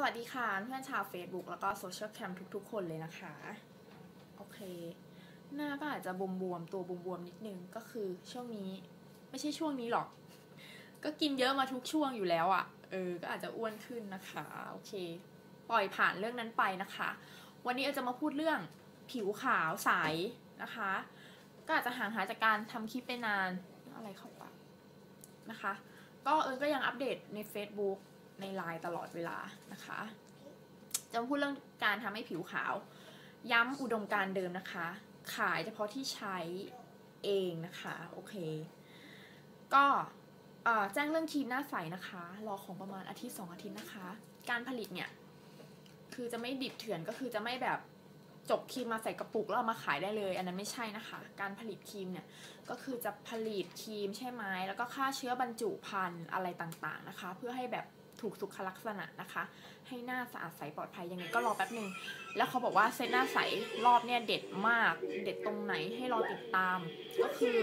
สวัสดีค่ะเพื่อนชาว Facebook แล้วก็โซเชียลแคมทุกๆ คนเลยนะคะ โอเค หน้าก็อาจจะบวมๆตัวบวมๆนิดนึงก็คือช่วงนี้ไม่ใช่ช่วงนี้หรอก ก็กินเยอะมาทุกช่วงอยู่แล้วอะ่ะเออก็อาจจะอ้วนขึ้นนะคะโอเค ปล่อยผ่านเรื่องนั้นไปนะคะ วันนี้เอจะมาพูดเรื่องผิวขาวใสนะคะ ก็อาจจะห่างหายจากการทำคลิปไปนานอะไรเข้าปากนะคะ ก็เอิญก็ยังอัปเดตใน Facebook ในไลน์ตลอดเวลานะคะจะพูดเรื่องการทำให้ผิวขาว ย้ำอุดมการเดิมนะคะ ขายเฉพาะที่ใช้เองนะคะโอเค ก็แจ้งเรื่องครีมหน้าใสนะคะ รอของประมาณอาทิตย์สองอาทิตย์นะคะ การผลิตเนี่ยคือจะไม่ดิบเถื่อนก็คือจะไม่แบบจกครีมมาใส่กระปุกแล้วเอามาขายได้เลย อันนั้นไม่ใช่นะคะ การผลิตครีมเนี่ยก็คือจะผลิตครีมใช่ไหมแล้วก็ฆ่าเชื้อบรรจุภัณฑ์อะไรต่างๆนะคะ เพื่อให้แบบ ถูกสุขลักษณะนะคะ ให้หน้าสะอาดใสปลอดภัยยังไงก็รอแป๊บหนึ่งแล้วเขาบอกว่าเซตหน้าใสรอบเนี่ยเด็ดมาก เด็ดตรงไหนให้รอติดตาม ก็คือ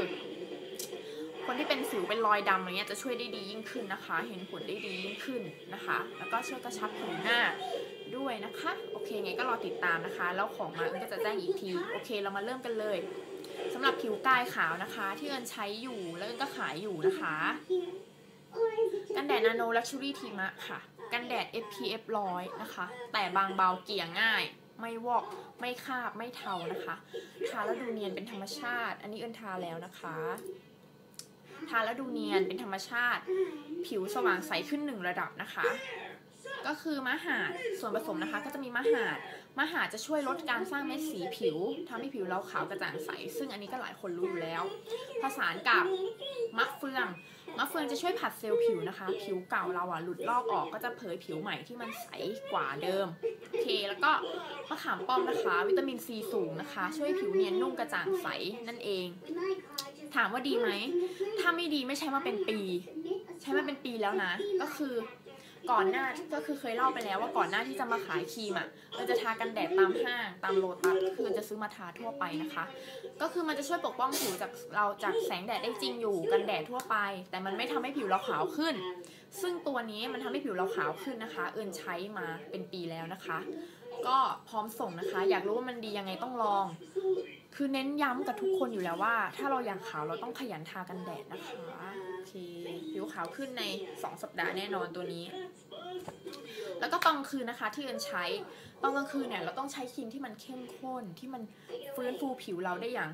คนที่เป็นสิวเป็นรอยดำอะไรเงี้ยจะช่วยได้ดียิ่งขึ้นนะคะ เห็นผลได้ดียิ่งขึ้นนะคะ แล้วก็ช่วยกระชับผิวหน้าด้วยนะคะ โอเคไงก็รอติดตามนะคะ แล้วของมาก็จะแจ้งอีกทีโอเคเรามาเริ่มกันเลยสำหรับผิวกายขาวนะคะ ที่เอิญใช้อยู่แล้วเอิญก็ขายอยู่นะคะ กันแดดนาโนลักชูรี่ทีมะค่ะ กันแดด SPF 100 นะคะ แต่บางเบาเกี่ยง่าย ไม่วอก ไม่คาบ ไม่เทานะคะทาแล้วดูเนียนเป็นธรรมชาติ อันนี้เอิญทาแล้วนะคะ ทาแล้วดูเนียนเป็นธรรมชาติ ผิวสว่างใสขึ้นหนึ่งระดับนะคะ ก็คือมะหาดส่วนผสมนะคะก็จะมีมะหาดมะหาดจะช่วยลดการสร้างเม็ดสีผิวทำให้ผิวเราขาวกระจ่างใส ซึ่งอันนี้ก็หลายคนรู้อยู่แล้ว ผสานกับมะเฟืองมะเฟืองจะช่วยผัดเซลล์ผิวนะคะ ผิวเก่าเราอะหลุดลอกออกก็จะเผยผิวใหม่ที่มันใสกว่าเดิมโอเคแล้วก็มะขามป้อมนะคะ วิตามินซีสูงนะคะ ช่วยผิวเนียนนุ่มกระจ่างใสนั่นเอง ถามว่าดีไหมถ้าไม่ดีไม่ใช่มาเป็นปี ใช้มาเป็นปีแล้วนะ ก็คือ ก่อนหน้าก็คือเคยเล่าไปแล้วว่าก่อนหน้าที่จะมาขายครีมอะเราจะทากันแดดตามห้างตามโลตัสคือจะซื้อมาทาทั่วไปนะคะ ก็คือมันจะช่วยปกป้องผิวจากเราจากแสงแดดได้จริงอยู่กันแดดทั่วไป แต่มันไม่ทำให้ผิวเราขาวขึ้น ซึ่งตัวนี้มันทำให้ผิวเราขาวขึ้นนะคะ เอิญใช้มาเป็นปีแล้วนะคะ ก็พร้อมส่งนะคะ อยากรู้ว่ามันดียังไงต้องลอง คือเน้นย้ำกับทุกคนอยู่แล้วว่า ถ้าเราอยากขาวเราต้องขยันทากันแดดนะคะโอเคผิวขาวขึ้นใน 2 สัปดาห์แน่นอนตัวนี้ แล้วก็ตอนกลางคืนนะคะที่เอิญใช้ตอนกลางคืนเนี่ยเราต้องใช้ครีมที่มันเข้มข้นที่มันฟื้นฟูผิวเราได้อย่าง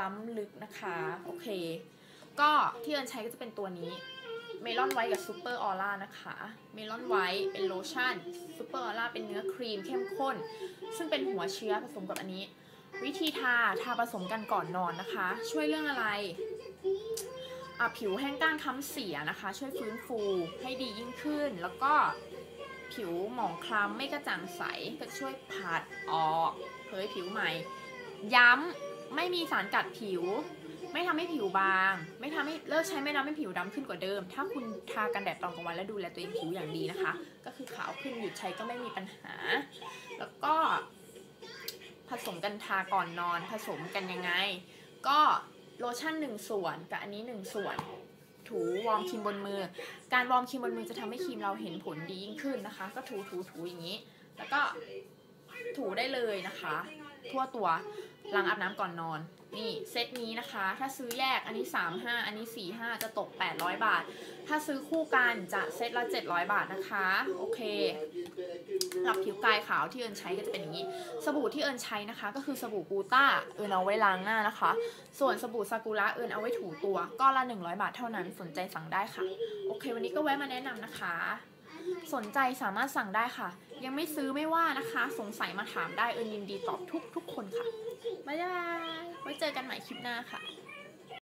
ล้ำลึกนะคะโอเค ก็ที่เอิญใช้ก็จะเป็นตัวนี้เมลอนไวท์กับซูเปอร์ออร่านะคะ เมลอนไวท์เป็นโลชั่นซูเปอร์ออร่าเป็นเนื้อครีมเข้มข้น ซึ่งเป็นหัวเชื้อผสมกับอันนี้ วิธีทาทาผสมกันก่อนนอนนะคะ ช่วยเรื่องอะไรอะผิวแห้งก้านค้ำเสียนะคะ ช่วยฟื้นฟูให้ดียิ่งขึ้น แล้วก็ผิวหมองคล้ำไม่กระจ่างใสก็ช่วยผัดออกเผยผิวใหม่ ย้ำไม่มีสารกัดผิว ไม่ทำให้ผิวบาง ไม่ทำให้เลิกใช้ไม่ทำให้ผิวดำขึ้นกว่าเดิม ถ้าคุณทากันแดดตอนกลางวันและดูแลตัวเองผิวอย่างดีนะคะ ก็คือขาวขึ้นหยุดใช้ก็ไม่มีปัญหา แล้วก็ สมกันทาก่อนนอนผสมกันยังไง ก็โลชั่นหนึ่งส่วนกับอันนี้หนึ่งส่วน ถูวอร์มครีมบนมือ การวอร์มครีมบนมือจะทำให้ครีมเราเห็นผลดียิ่งขึ้นนะคะ ก็ถูถูถูอย่างนี้ แล้วก็ถูได้เลยนะคะ ทั่วตัว หลังอาบน้ำก่อนนอน นี่เซตนี้นะคะ ถ้าซื้อแยกอันนี้ 3 5 อันนี้ 4 5 จะตก 800 บาท ถ้าซื้อคู่กันจะเซตละ 700 บาทนะคะ โอเคหรับผิวกายขาวที่เอิญใช้ก็จะเป็นอย่างนี้ สบู่ที่เอิญใช้นะคะ ก็คือสบู่กูต้า เอิญเอาไว้ล้างหน้านะคะ ส่วนสบู่ซากุระเอิญเอาไว้ถูตัว ก็ละ 100 บาทเท่านั้น สนใจสั่งได้ค่ะ โอเค วันนี้ก็แวะมาแนะนำนะคะ สนใจสามารถสั่งได้ค่ะ ยังไม่ซื้อไม่ว่านะคะ สงสัยมาถามได้เอิญยินดีตอบทุกทุกคนค่ะ บ๊ายบาย ไว้เจอกันใหม่คลิปหน้าค่ะ